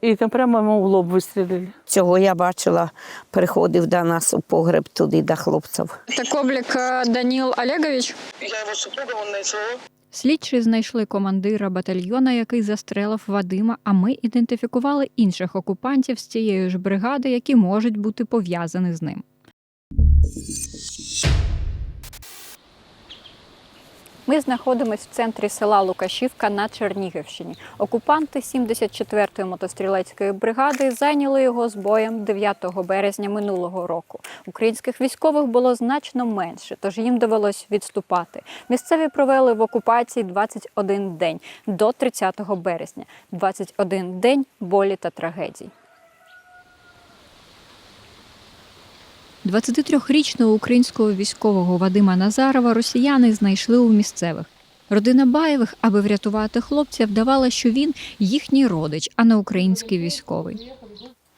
И там прямо ему в лоб выстрелили. Цього я бачила, приходив до нас у погреб туди до хлопців. Это Коблик э, Данил Олегович. Я его супруга, он на СВО. Слідчі знайшли командира батальйона, який застрелив Вадима. А ми ідентифікували інших окупантів з цієї ж бригади, які можуть бути пов'язані з ним. Ми знаходимося в центрі села Лукашівка на Чернігівщині. Окупанти 74-ї мотострілецької бригади зайняли його з боєм 9 березня минулого року. Українських військових було значно менше, тож їм довелось відступати. Місцеві провели в окупації 21 день до 30 березня. 21 день болі та трагедій. 23-річного українського військового Вадима Назарова росіяни знайшли у місцевих. Родина Баєвих, аби врятувати хлопця, вдавала, що він їхній родич, а не український військовий.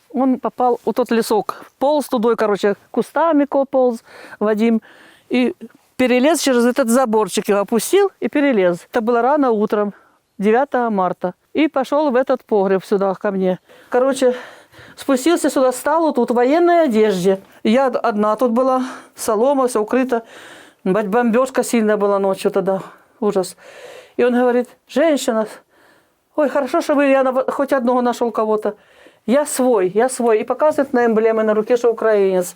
Он попал у тот лесок, полз тудой, короче, кустами ко- полз Вадим. И перелез через этот заборчик, его опустил и перелез. Это было рано утром, 9 марта. И пошел в этот погреб сюда ко мне. Короче, Спустился сюда, стал тут в военной одежде. Я одна тут была, солома, все укрыто. Бомбежка сильная была ночью тогда, ужас. И он говорит, женщина, ой, хорошо, что вы, я хоть одного нашел кого-то. Я свой, я свой. И показывает на эмблеме на руке, что украинец.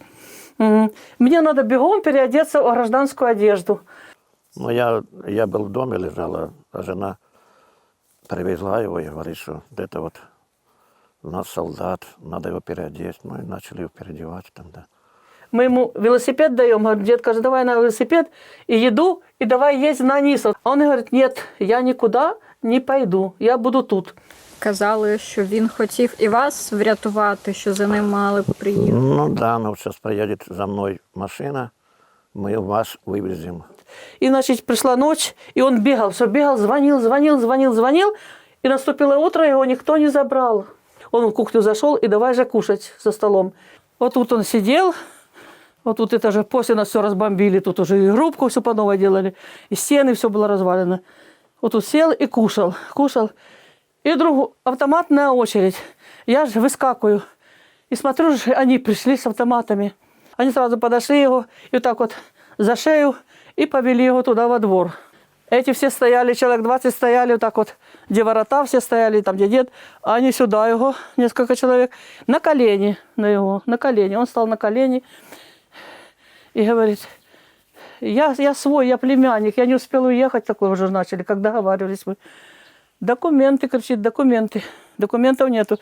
Мне надо бегом переодеться в гражданскую одежду. Ну, я, я был в доме, лежала, а жена привезла его и говорит, что это вот у нас солдат, надо его переодеть. Ну, и начали его переодевать там, да. Мы ему велосипед даем. Говорит, дед скажет, давай на велосипед и еду, и давай есть на низ. А Он говорит, нет, я никуда не пойду, я буду тут. Казали, що він хотів і вас врятувати, що за ним мали б приїхати. Ну да, ну сейчас приедет за мной машина, мы вас вывезем. И, значит, пришла ночь, и он бегал, все бегал, звонил, звонил, звонил, звонил. И наступило утро, его никто не забрал. Он в кухню зашел и давай же кушать за столом. Вот тут он сидел, вот тут это же после нас все разбомбили, тут уже и грубку все по новой делали, и стены, все было развалено. Вот тут сел и кушал, кушал. И вдруг автоматная очередь. Я же выскакиваю. И смотрю, они пришли с автоматами. Они сразу подошли его и вот так вот за шею и повели его туда во двор. Эти все стояли, человек 20 стояли вот так вот, где ворота все стояли, там где дед, они сюда его, несколько человек, на колени на его, на колени. Он стал на колени и говорит, я, я свой, я племянник, я не успел уехать, такое уже начали, как договаривались мы. Документы, кричит, документы. Документов нету.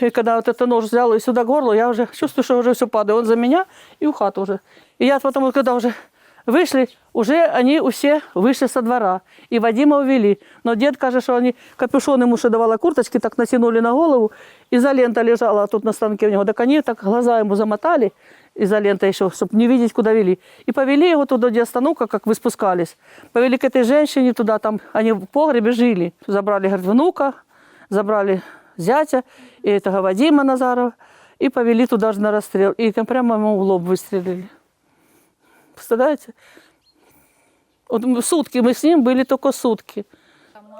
И когда вот это нож взял и сюда к горлу, я уже чувствую, что уже все падает. Он за меня и у хаты уже. И я потом, когда уже вышли, уже они все вышли со двора. И Вадима увели. Но дед каже, что они капюшон ему что давала курточки, так натянули на голову. Изолента лежала тут на станке у него. Так они так глаза ему замотали, изолента еще, чтобы не видеть, куда вели. И повели его туда, где остановка, как вы спускались. Повели к этой женщине туда, там они в погребе жили. Забрали, говорит, внука, забрали зятя, и этого Вадима Назарова, и повели туда же на расстрел. И там прямо ему в лоб выстрелили. Представляете? Вот сутки, мы с ним были только сутки.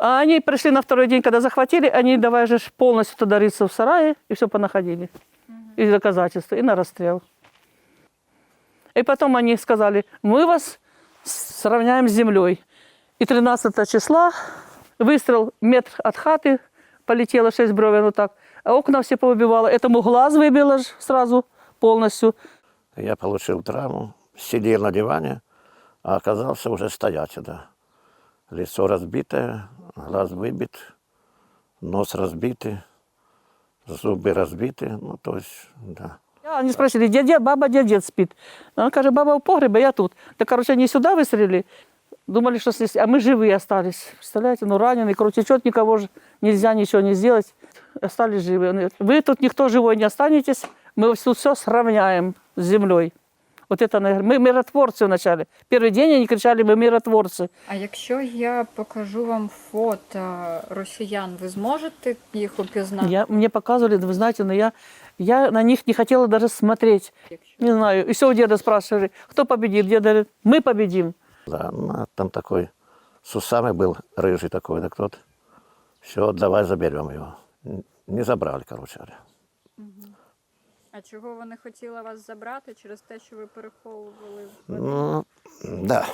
А они пришли на второй день, когда захватили, они давай же полностью туда рыться в сарае, и все понаходили. И доказательства, и на расстрел. И потом они сказали, мы вас сравняем с землей. И 13 числа выстрел метр от хаты, полетело 6 бровен вот так, а окна все повыбивало. Этому глаз выбило сразу полностью. Я получил травму, сидел на диване, а оказался уже стоять, да. Лицо разбитое, глаз выбит, нос разбитый, зубы разбиты, ну, то есть, да. Они спросили, где дед, баба, где дед спит? Она каже, баба в погребе, я тут. Так, короче, они сюда выстрелили, думали, что здесь, а мы живые остались. Представляете, ну раненый, кровотечет, никого же нельзя ничего не сделать. Остались живые. Говорит, Вы тут никто живой не останетесь, мы тут все сравняем с землей. Вот это, наверное, мы миротворцы вначале. Первый день они кричали, мы миротворцы. А якщо я покажу вам фото росіян, ви зможете їх упізнати? Я, мне показывали, вы знаете, но я, я на них не хотела даже смотреть. Не знаю. И все у деда спрашивали, кто победит? Дед говорит, мы победим. Да, ну, а там такой с усами был рыжий такой, так тот. Все, давай заберем его. не забрали, короче говоря. А чого вони хотіли вас забрати через те, що ви переховували? Ну, да.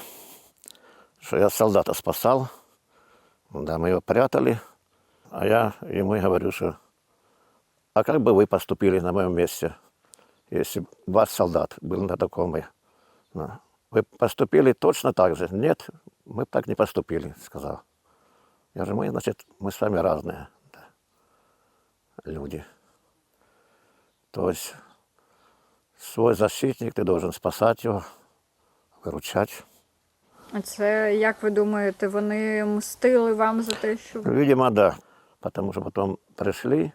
Что я солдата спасал. Да, мы его прятали. А я ему говорю, что а как бы вы поступили на моем месте, если б ваш солдат был на таком и, ну, Вы поступили точно так же? Нет, мы так не поступили, сказал. Я говорю, мы, значит, мы с вами разные да, люди. То есть свой защитник, ты должен спасать его, выручать. А це, як ви думаєте, вони мстили вам за те, що ви Видимо, да. Потому что потом пришли,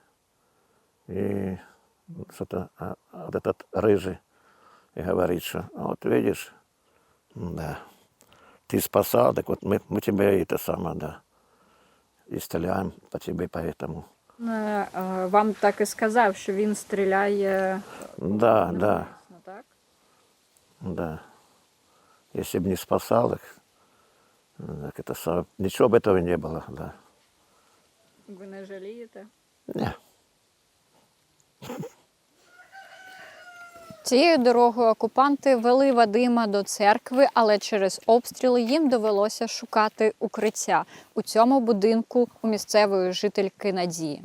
и что-то а, а вот этот рыжий и говорит, что «А вот видишь, да, ты спасал, так вот мы, мы тебе это самое, да, и стреляем по тебе поэтому. е, е, вам так і сказав, що він стріляє Да, да, навмисно, так? да. Если бы не спасал их, так это самое, ничего бы этого не было, да. Ви не жалієте? Не. Цією дорогою окупанти вели Вадима до церкви, але через обстріли їм довелося шукати укриття у цьому будинку у місцевої жительки Надії.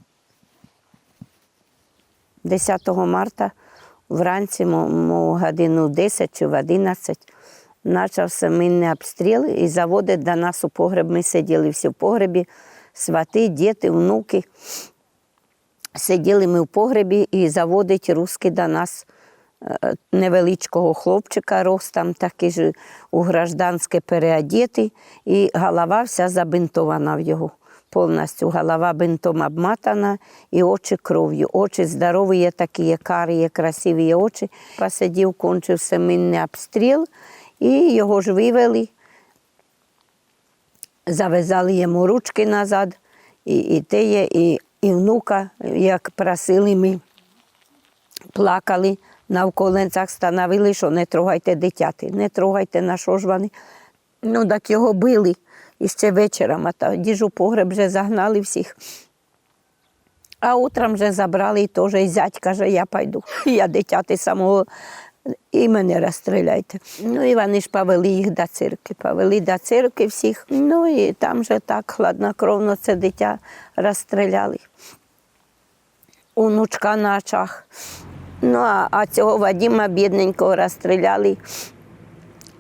10 марта вранці, мо- мо годину 10 чи в 11, почався мінний обстріл і заводить до нас у погреб. Ми сиділи всі в погребі, свати, діти, внуки. Сиділи ми в погребі і заводить русський до нас невеличкого хлопчика, ростом такий ж у гражданське переодітий, і голова вся забинтована в його. Повністю голова бинтом обматана і очі кров'ю. Очі здорові, є такі карі, красиві очі. Посидів, кончився мінний обстріл, і його ж вивели, зав'язали йому ручки назад, і, і є, і, і внука, як просили ми, плакали, на вколенцях становили, що не трогайте дитяти, не трогайте, на що ж вони. Ну, так його били. І ще вечором, а тоді ж у погреб вже загнали всіх. А утром вже забрали і теж і зять каже, я пойду. Я дитяти самого і мене розстріляйте. Ну і вони ж повели їх до церкви. Повели до церкви всіх. Ну і там же так хладнокровно це дитя розстріляли. Унучка на очах. Ну, а, а цього Вадима бідненького розстріляли.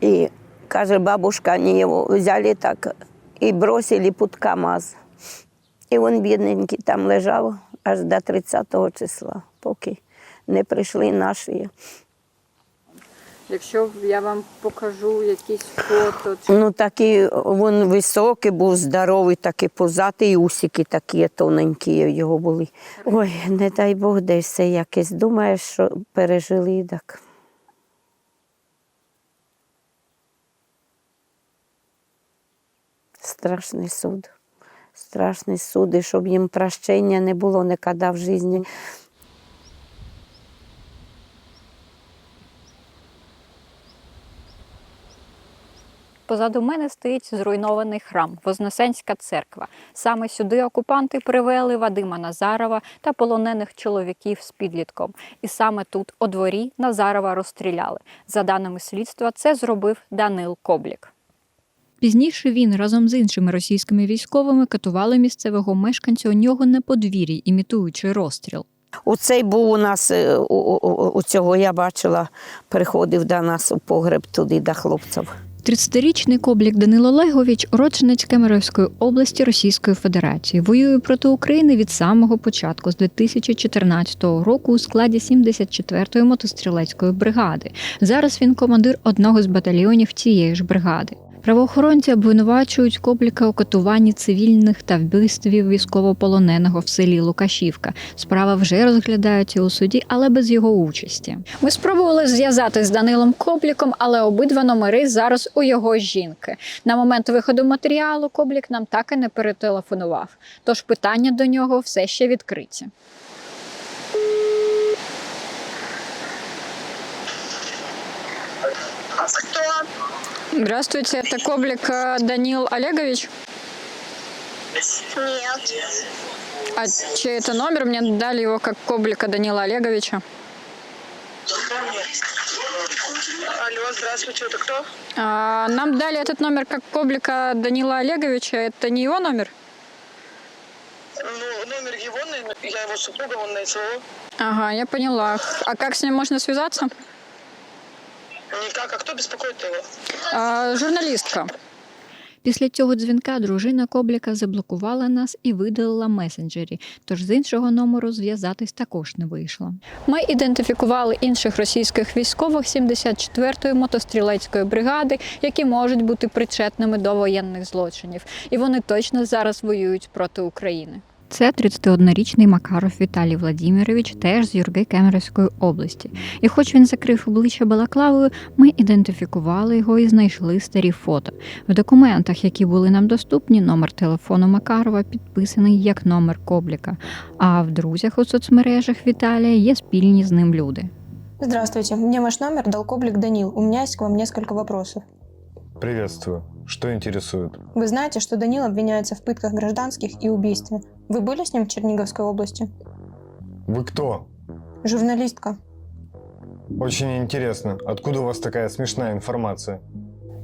І каже, бабушка, вони його взяли так і бросили під КАМАЗ. І він бідненький там лежав аж до 30-го числа, поки не прийшли наші. Якщо я вам покажу якісь фото, Ну, такий він високий був, здоровий, такий позатий, і усики такі тоненькі його були. Ой, не дай Бог, де все якесь. Думаєш, що пережили так. Страшний суд. Страшний суд, і щоб їм прощення не було ніколи в житті. Позаду мене стоїть зруйнований храм Вознесенська церква. Саме сюди окупанти привели Вадима Назарова та полонених чоловіків з підлітком. І саме тут, у дворі, Назарова розстріляли. За даними слідства, це зробив Данил Коблік. Пізніше він разом з іншими російськими військовими катували місцевого мешканця у нього на подвір'ї, імітуючи розстріл. Оцей був у нас, е, у, у, у цього я бачила, приходив до нас у погреб туди, до хлопців. 30-річний Коблік Данило Легович, – уродженець Кемеровської області Російської Федерації. Воює проти України від самого початку, з 2014 року у складі 74-ї мотострілецької бригади. Зараз він командир одного з батальйонів цієї ж бригади. Правоохоронці обвинувачують Кобліка у катуванні цивільних та вбивстві військовополоненого в селі Лукашівка. Справа вже розглядається у суді, але без його участі. Ми спробували зв'язати з Данилом Кобліком, але обидва номери зараз у його жінки. На момент виходу матеріалу Коблік нам так і не перетелефонував. Тож питання до нього все ще відкриті. Здравствуйте, это Коблик Данил Олегович. Нет. А чей это номер? Мне дали его как Коблика Данила Олеговича. Алло, здравствуйте, это кто? А, нам дали этот номер как Коблика Данила Олеговича. Это не его номер? Ну, номер его, я его супруга, он на СВО. Ага, я поняла. А как с ним можно связаться? Никак, а кто беспокоит его? А, журналистка. Після цього дзвінка дружина Кобліка заблокувала нас і видалила месенджері, тож з іншого номеру зв'язатись також не вийшло. Ми ідентифікували інших російських військових 74-ї мотострілецької бригади, які можуть бути причетними до воєнних злочинів, і вони точно зараз воюють проти України. Це 31-річний Макаров Віталій Владимирович, теж з Юрги Кемеровської області. І хоч він закрив обличчя балаклавою, ми ідентифікували його і знайшли старі фото. В документах, які були нам доступні, номер телефону Макарова підписаний як номер Кобліка. А в друзях у соцмережах Віталія є спільні з ним люди. Здравствуйте, мне ваш номер дал Коблик Данил. У меня есть к вам несколько вопросов. Приветствую. Что интересует? Вы знаете, что Данил обвиняется в пытках гражданских и убийстве. Вы были с ним в Черниговской области? Вы кто? Журналистка. Очень интересно. Откуда у вас такая смешная информация?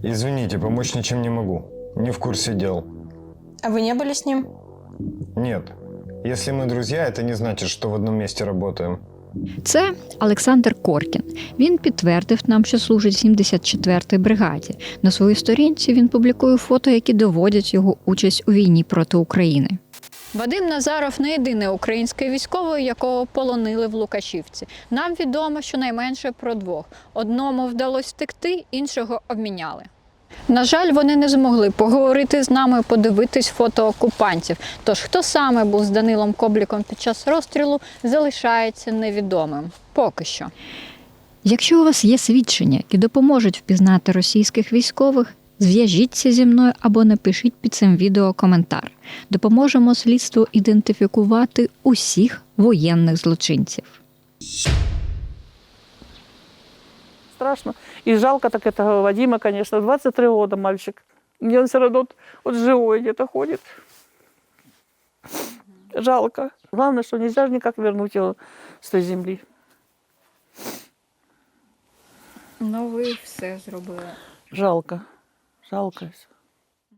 Извините, помочь ничем не могу. Не в курсе дел. А вы не были с ним? Нет. Если мы друзья, это не значит, что в одном месте работаем. Це Олександр Коркін. Він підтвердив нам, що служить 74-й бригаді. На своїй сторінці він публікує фото, які доводять його участь у війні проти України. Вадим Назаров не єдиний український військовий, якого полонили в Лукашівці. Нам відомо щонайменше про двох. Одному вдалося втекти, іншого обміняли. На жаль, вони не змогли поговорити з нами, подивитись фото окупантів. Тож хто саме був з Данилом Кобліком під час розстрілу, залишається невідомим. Поки що. Якщо у вас є свідчення, які допоможуть впізнати російських військових, зв'яжіться зі мною або напишіть під цим відео коментар. Допоможемо слідству ідентифікувати усіх воєнних злочинців. Страшно. И жалко так этого Вадима, конечно. 23 года мальчик. Мне он все равно вот, вот живой где-то ходит. Жалко. Главное, что нельзя же никак вернуть его с той земли. Ну, ви все зробили. Жалко. Жалко.